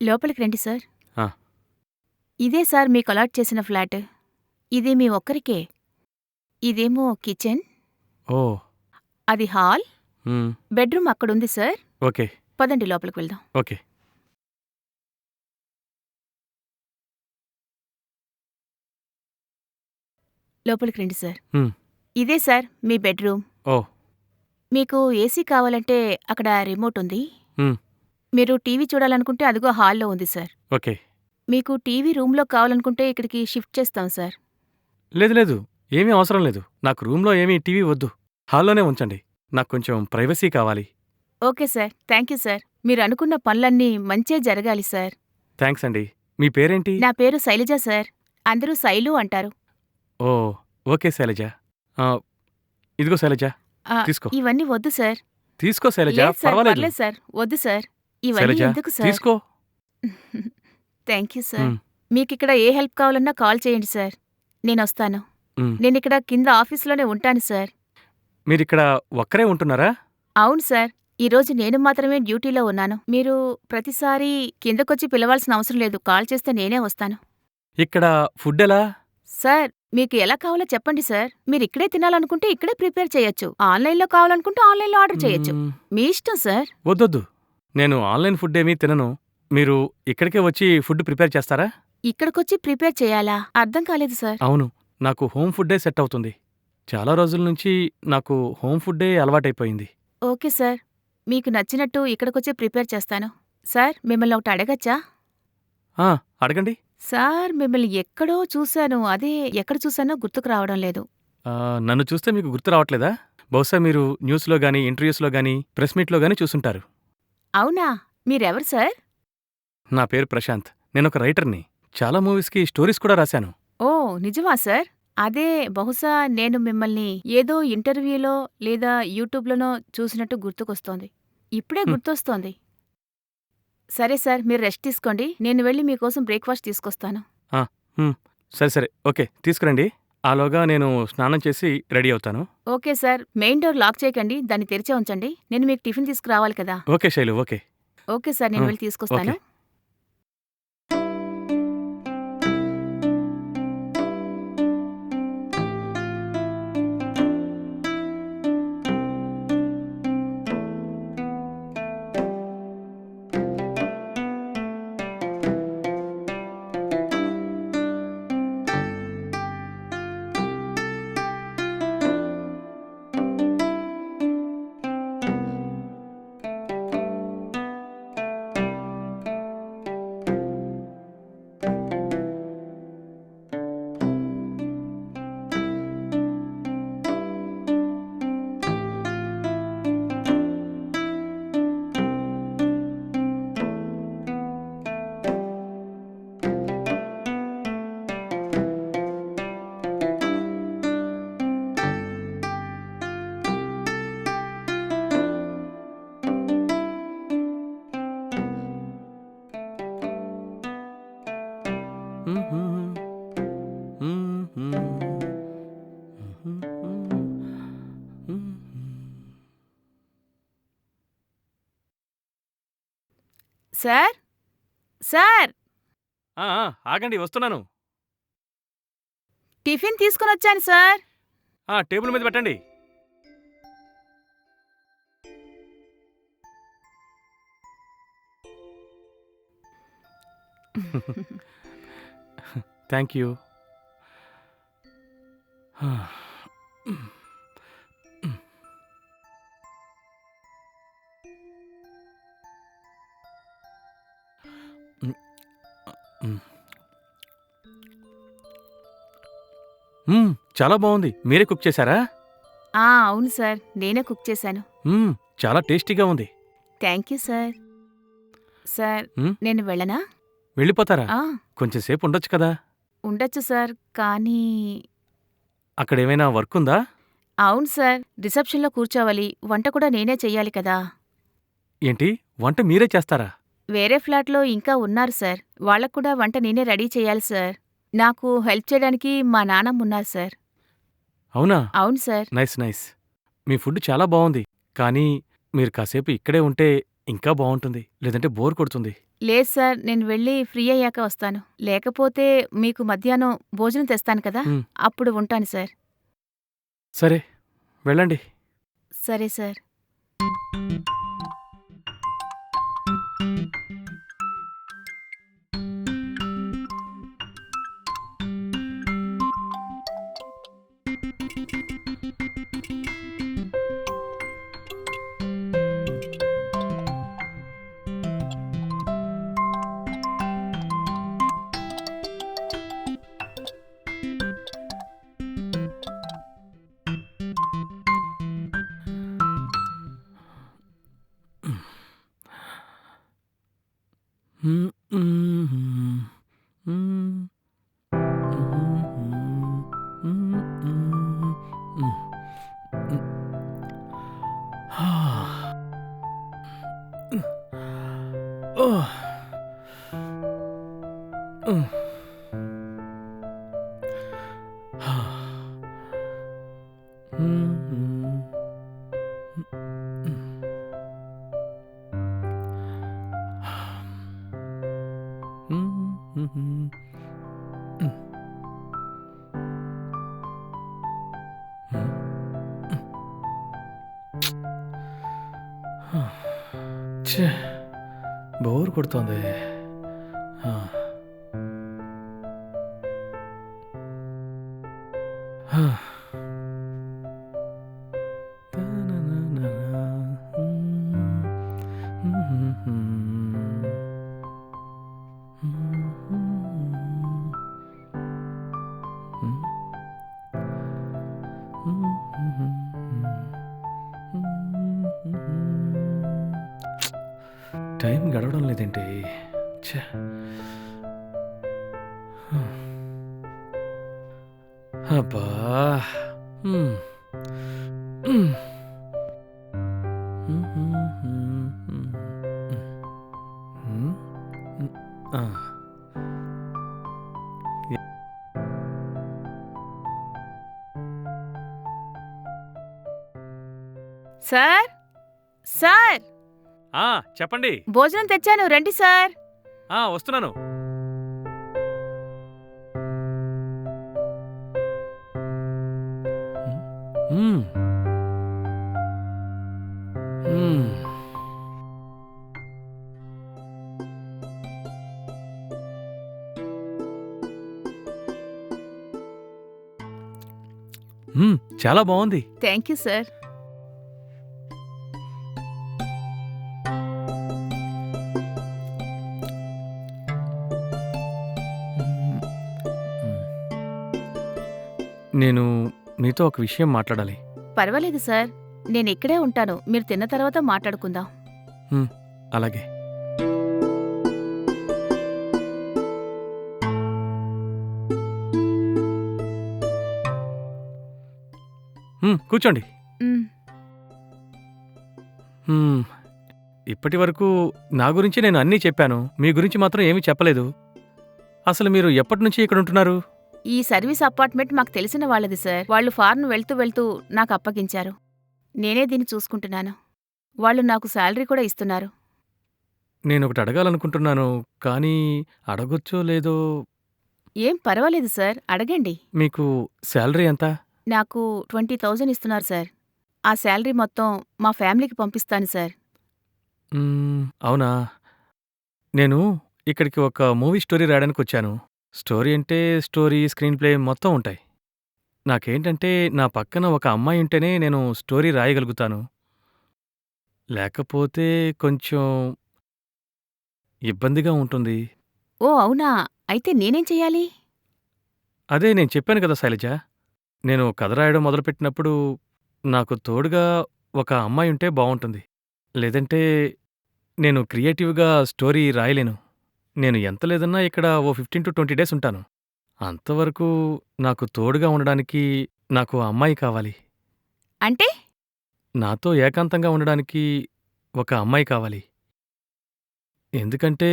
లోపలికి రండి సార్. ఆ. ఇదే సార్ మీకు అలాట్ చేసిన ఫ్లాట్. ఇది మీ ఒక్కరికే. ఇదేమో కిచెన్. ఓ. అది హాల్. మ్, బెడ్రూమ్ అక్కడుంది సార్. ఓకే. పదండి లోపలికి వెళ్దాం. ఓకే. లోపలికి రండి సార్. మ్, ఇదే సార్ మీ బెడ్రూమ్. ఓ. మీకు ఏసీ కావాలంటే అక్కడ రిమోట్ ఉంది. మ్, మీరు టీవీ చూడాలనుకుంటే అదిగో హాల్లో ఉంది సార్. ఓకే. మీకు టీవీ రూమ్లో కావాలనుకుంటే ఇక్కడికి షిఫ్ట్ చేస్తాం సార్. లేదు లేదు. ఏమీ అవసరం లేదు. నాకు రూమ్లో ఏమీ టీవీ వద్దు. హాల్లోనే ఉంచండి. నాకు కొంచెం ప్రైవసీ కావాలి. Okay sir. Thank you sir. మీరు అనుకున్న పనులన్నీ మంచే జరగాలి సార్. థ్యాంక్స్ అండి. మీ పేరేంటి? నా పేరు శైలజ సార్. అందరూ శైలు అంటారు. ఓ ఓకే శైలజ. ఆ, ఇదిగో శైలజ. ఆ, తీసుకో. ఇవన్నీ వద్దు సార్. తీసుకో శైలజ. లేదు సార్. పర్వాలేదు. పర్లేదు సార్. వద్దు సార్. ఇవన్నీ ఎందుకు సార్? తీసుకో. థ్యాంక్ యూ సార్ మీకు ఇక్కడ ఏ హెల్ప్ కావాలన్నా కాల్ చేయండి సార్ నేను వస్తాను. నేను ఇక్కడ కింద ఆఫీస్లోనే ఉంటాను సార్ మీరిక్కడ ఒక్కరే ఉంటున్నారా? అవును సార్ ఈ రోజు నేను మాత్రమే డ్యూటీలో ఉన్నాను. మీరు ప్రతిసారి కిందకొచ్చి పిలవాల్సిన అవసరం లేదు. కాల్ చేస్తే నేనే వస్తాను. ఇక్కడ ఫుడ్ ఎలా? సార్ మీకు ఎలా కావాలో చెప్పండి సార్. మీరు ఇక్కడే తినాలనుకుంటే ఇక్కడే ప్రిపేర్ చేయొచ్చు. ఆన్లైన్లో కావాలనుకుంటే ఆన్లైన్లో ఆర్డర్ చేయొచ్చు. మీ ఇష్టం సార్. వద్దొద్దు. నేను ఆన్లైన్ ఫుడ్ ఏమీ తినను. మీరు ఇక్కడికే వచ్చి ఫుడ్ ప్రిపేర్ చేస్తారా? ఇక్కడికొచ్చి ప్రిపేర్ చేయాలా? అర్థం కాలేదు సార్. అవును. నాకు హోమ్ ఫుడ్డే సెట్ అవుతుంది. చాలా రోజుల నుంచి నాకు హోమ్ ఫుడ్డే అలవాటైపోయింది. Okay sir. మీకు నచ్చినట్టు ఇక్కడికొచ్చి ప్రిపేర్ చేస్తాను. సార్ మిమ్మల్ని ఒకటి అడగచ్చా? ఆ, అడగండి. సార్ మిమ్మల్ని ఎక్కడో చూశాను. అదే ఎక్కడ చూశానో గుర్తుకు రావడం లేదు. ఆ, నన్ను చూస్తే మీకు గుర్తు రావట్లేదా? బహుశా మీరు న్యూస్లో గానీ ఇంటర్వ్యూస్లో గానీ ప్రెస్ మీట్లో గానీ చూసుంటారు. అవునా? మీరెవరు సార్? నా పేరు ప్రశాంత్. నేను ఒక రైటర్ని. చాలా మూవీస్కి స్టోరీస్ కూడా రాశాను. ఓ నిజమా సార్? అదే బహుశా నేను మిమ్మల్ని ఏదో ఇంటర్వ్యూలో లేదా యూట్యూబ్లోనో చూసినట్టు గుర్తుకొస్తోంది. ఇప్పుడే. గుర్తొస్తోంది. సరే సార్ మీరు రెస్ట్ తీసుకోండి. నేను వెళ్ళి మీకోసం బ్రేక్ఫాస్ట్ తీసుకొస్తాను. సరే సరే. ఓకే తీసుకురండి. ఆలోగా నేను స్నానం చేసి రెడీ అవుతాను. Okay sir main door lock చేయకండి దాన్ని తెరిచే ఉంచండి. నేను మీకు టిఫిన్ తీసుకురావాలి కదా. Okay Shailu okay. Okay sir నేను వెళ్ళి తీసుకొస్తాను. సార్? సార్! ఆ, ఆ, ఆగండి వస్తున్నాను. టిఫిన్ తీసుకుని వచ్చాను సార్. ఆ, టేబుల్ మీద పెట్టండి. థ్యాంక్ యూ మ్మ్, చాలా బాగుంది. మీరే కుక్ చేశారా? ఆ అవును సార్. నేనే కుక్ చేశాను. మ్మ్, చాలా టేస్టీగా ఉంది. Thank you sir. సార్? నేను వెళ్ళనా? వెళ్ళిపోతారా? ఆ. కొంచెం సేపు ఉండొచ్చు కదా? ఉండొచ్చు సార్ కానీ అక్కడ ఏమైనా వర్క్ ఉందా అవును సార్. రిసెప్షన్లో కూర్చోవాలి. వంట కూడా నేనే చెయ్యాలి కదా. ఏంటి? వంట మీరే చేస్తారా? వేరే ఫ్లాట్లో ఇంకా ఉన్నారు సార్ వాళ్ళకు కూడా వంట నేనే రెడీ చేయాలి సార్ నాకు హెల్ప్ చేయడానికి మా నాన్నమ్మ ఉన్నారు సార్ అవునా అవును సార్ నైస్ నైస్ మీ ఫుడ్ చాలా బాగుంది కానీ మీరు కాసేపు ఇక్కడే ఉంటే ఇంకా బావుంటుంది. లేదంటే బోర్ కొడుతుంది. లేదు సార్ నేను వెళ్ళి ఫ్రీ అయ్యాక వస్తాను. లేకపోతే మీకు మధ్యాహ్నం భోజనం తెస్తాను కదా! అప్పుడు ఉంటాను సార్. సరే వెళ్ళండి. సరే సార్. హ్మ్. హ్మ్. హ్మ్. హ్మ్. హ్మ్. హా! ఓహ్! హ్మ్. హా! ఛే! బోర్ కొడుతోంది. ఆ! గడవడం లేదేంటి? ఛే! అబ్బా! సార్! సార్! ఆ! చెప్పండి. భోజనం తెచ్చాను రండి సార్. ఆ! వస్తున్నాను. హ్మ్. హ్మ్. హ్మ్. చాలా బావుంది. Thank you sir. నేను మీతో ఒక విషయం మాట్లాడాలి. పర్వాలేదు సార్. నేనిక్కడే ఉంటాను. మీరు తిన్న తర్వాత మాట్లాడుకుందాం. అలాగే. హ్మ్. కూర్చోండి. హ్మ్. ఇప్పటి వరకు నా గురించి నేను అన్నీ చెప్పాను. మీ గురించి మాత్రం ఏమీ చెప్పలేదు. అసలు మీరు ఎప్పటినుంచి ఇక్కడుంటున్నారు? ఈ సర్వీస్ అపార్ట్మెంట్ మాకు తెలిసిన వాళ్ళది సార్. వాళ్ళు ఫారెన్ వెళ్తూ వెళ్తూ నాకు అప్పగించారు. నేనే దీన్ని చూసుకుంటున్నాను. వాళ్ళు నాకు శాలరీ కూడా ఇస్తున్నారు. నేనొకటి అడగాలనుకుంటున్నాను. కానీ అడగొచ్చో లేదో ఏం పర్వాలేదు సార్. అడగండి. మీకు శాలరీ ఎంత? నాకు 20,000 ఇస్తున్నారు సార్. ఆ శాలరీ మొత్తం మా ఫ్యామిలీకి పంపిస్తాను సార్. అవునా? నేను ఇక్కడికి ఒక మూవీ స్టోరీ రాయడానికొచ్చాను. స్టోరీ అంటే స్టోరీ, స్క్రీన్ ప్లే మొత్తం ఉంటాయి. నాకేంటంటే నా పక్కన ఒక అమ్మాయి ఉంటేనే నేను స్టోరీ రాయగలుగుతాను. లేకపోతే కొంచెం ఇబ్బందిగా ఉంటుంది. ఓ అవునా? అయితే నేనేం చెయ్యాలి? అదే నేను చెప్పాను కదా శైలజ. నేను కథ రాయడం మొదలుపెట్టినప్పుడు నాకు తోడుగా ఒక అమ్మాయి ఉంటే బావుంటుంది. లేదంటే నేను క్రియేటివ్‌గా స్టోరీ రాయలేను. నేను ఎంత లేదన్నా ఇక్కడ ఓ 15-20 డేస్ ఉంటాను. అంతవరకు నాకు తోడుగా ఉండడానికి నాకు అమ్మాయి కావాలి. అంటే? నాతో ఏకాంతంగా ఉండడానికి ఒక అమ్మాయి కావాలి. ఎందుకంటే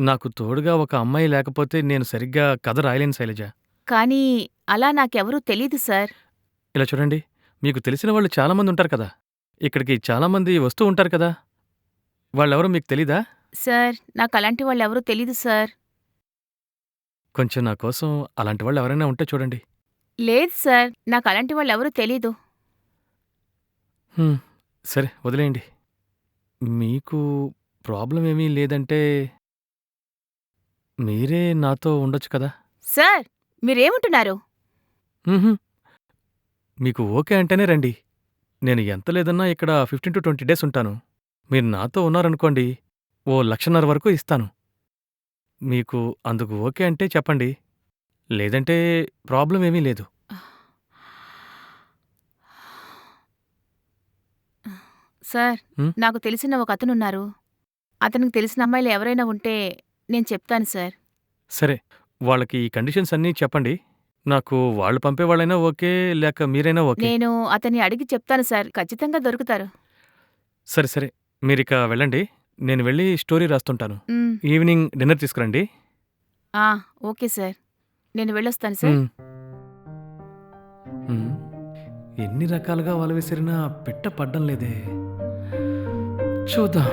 నాకు తోడుగా ఒక అమ్మాయి లేకపోతే నేను సరిగ్గా కథ రాయలేను శైలజ. కానీ అలా నాకెవరూ తెలీదు సార్. ఇలా చూడండి. మీకు తెలిసిన వాళ్ళు చాలామంది ఉంటారు కదా! ఇక్కడికి చాలామంది వస్తూ ఉంటారు కదా! వాళ్ళెవరో మీకు తెలీదా? సార్ నాకు అలాంటి వాళ్ళెవరూ తెలీదు సార్. కొంచెం నా కోసం అలాంటి వాళ్ళెవరైనా ఉంటే చూడండి. లేదు సార్. నాకు అలాంటి వాళ్ళెవరూ తెలీదు. హ్మ్. సరే వదిలేయండి. మీకు ప్రాబ్లమ్ ఏమీ లేదంటే మీరే నాతో ఉండొచ్చు కదా! సార్ మీరేమంటున్నారు? మీకు ఓకే అంటేనే రండి. నేను ఎంత లేదన్నా ఇక్కడ 15-20 డేస్ ఉంటాను. మీరు నాతో ఉన్నారనుకోండి ఓ లక్షన్నర వరకు ఇస్తాను. మీకు అందుకు ఓకే అంటే చెప్పండి. లేదంటే ప్రాబ్లమ్ ఏమీ లేదు. సార్ హ్మ్. నాకు తెలిసిన ఒక అతనున్నారు. అతనికి తెలిసిన అమ్మాయిలు ఎవరైనా ఉంటే నేను చెప్తాను సార్. సరే. వాళ్ళకి ఈ కండిషన్స్ అన్నీ చెప్పండి. నాకు వాళ్ళు పంపేవాళ్ళైనా ఓకే. లేక మీరైనా ఓకే. నేను అతన్ని అడిగి చెప్తాను సార్. ఖచ్చితంగా దొరుకుతారు. సరే సరే. మీరిక వెళ్ళండి. నేను వెళ్ళి స్టోరీ రాస్తుంటాను. ఈవినింగ్ డిన్నర్ తీసుకురండి. ఆ! Okay sir. నేను వెళ్ళొస్తాను సార్. ఎన్ని రకాలుగా వల విసిరినా పిట్ట పడ్డం లేదే. చూద్దాం.